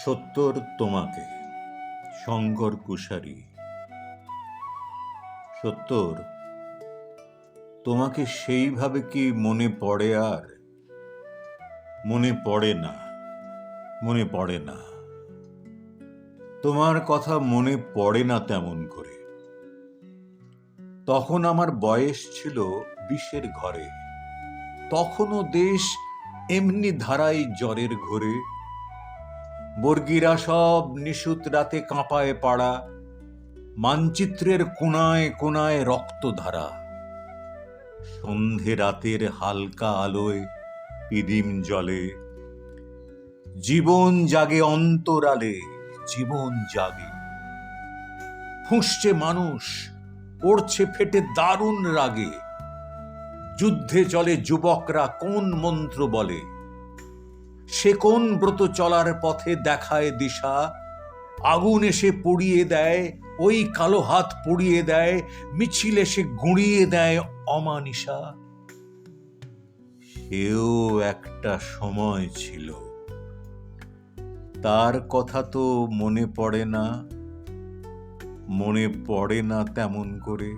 সত্তর তোমাকে, শঙ্কর কুশারি। সত্তর, তোমাকে সেইভাবে কি মনে পড়ে আর? মনে পড়ে না, মনে পড়ে না। তোমার কথা মনে পড়ে না তেমন করে। তখন আমার বয়স ছিল বিশের ঘরে। তখনও দেশ এমনি ধারায় জ্বরের ঘোরে। বর্গীরা সব নিশুত রাতে কাঁপায় পাড়া, মানচিত্রের কোনায় কোনায় রক্তধারা। সন্ধে রাতের হালকা আলোয় পিদিম জলে। জীবন জাগে অন্তরালে, জীবন জাগে। ফুঁসছে মানুষ, পড়ছে ফেটে দারুণ রাগে। যুদ্ধে চলে যুবকরা কোন মন্ত্র বলে? সে কোন ব্রত চলার পথে দেখায় দিশা? আগুন এসে পুড়িয়ে দেয়, ওই কালো হাত পুড়িয়ে দেয়, মিছিল এসে গুঁড়িয়ে দেয় অমানিসা সেও একটা সময় ছিল। তার কথা তো মনে পড়ে না, মনে পড়ে না তেমন করে।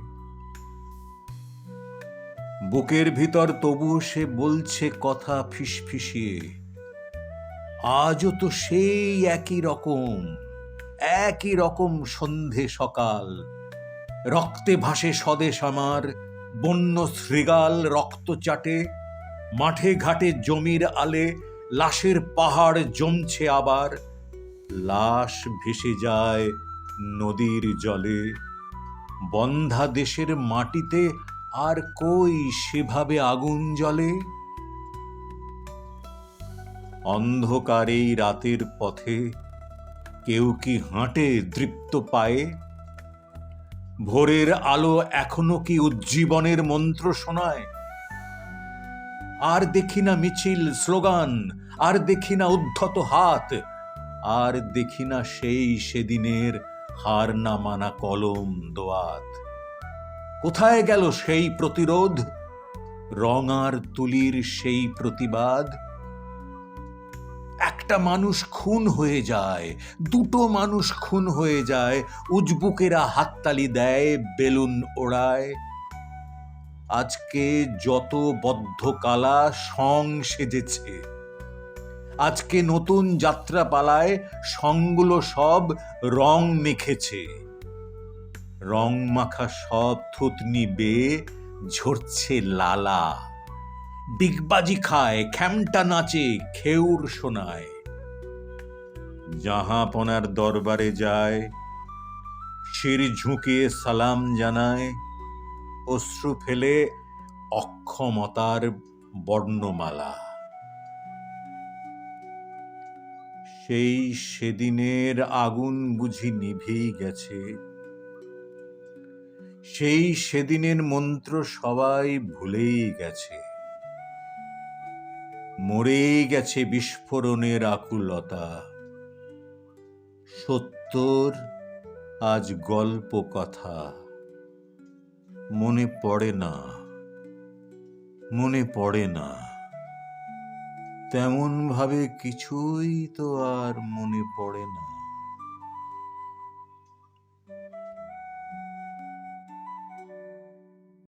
বুকের ভিতর তবু সে বলছে কথা ফিসফিসিয়ে। আজও তো সেই একই রকম একই রকম সন্ধে সকাল। রক্তে ভাসে স্বদেশ আমার, বন্য শৃগাল রক্ত চাটে, মাঠে ঘাটে জমির আলে, লাশের পাহাড় জমছে আবার, লাশ ভেসে যায় নদীর জলে। বন্ধা দেশের মাটিতে আর কই সেভাবে আগুন জ্বলে? অন্ধকার এই রাতের পথে কেউ কি হাঁটে দৃপ্ত পায়ে? ভোরের আলো এখনও কি উজ্জীবনের মন্ত্র শোনায়? আর দেখি না মিছিল স্লোগান, আর দেখি না উদ্ধত হাত, আর দেখি না সেই সেদিনের হার না মানা কলম দোয়াত। কোথায় গেল সেই প্রতিরোধ? রঙার তুলির সেই প্রতিবাদ? একটা মানুষ খুন হয়ে যায়, দুটো মানুষ খুন হয়ে যায়, উজবুকেরা হাততালি দেয়, বেলুন ওড়ায়। আজকে যত বদ্ধকালা সং সেজেছে, আজকে নতুন যাত্রাপালায় সংগুলো সব রং মেখেছে। রং মাখা সব থুতনি বেয়ে ঝরছে লালা। ডিগবাজি খায়, খ্যামটা নাচে, খেউর শোনায় জাহাপনার দরবারে যায়, শির ঝুঁকিয়ে সালাম জানায়, অশ্রু ফেলে অক্ষমতার বর্ণমালা। সেই সেদিনের আগুন বুঝি নিভেই গেছে। সেই সেদিনের মন্ত্র সবাই ভুলেই গেছে। মরেই গেছে বিস্ফোরণের আকুলতা। সত্তর আজ গল্প কথা। মনে পড়ে না, মনে পড়ে না। তেমনভাবে কিছুই তো আর মনে পড়ে না।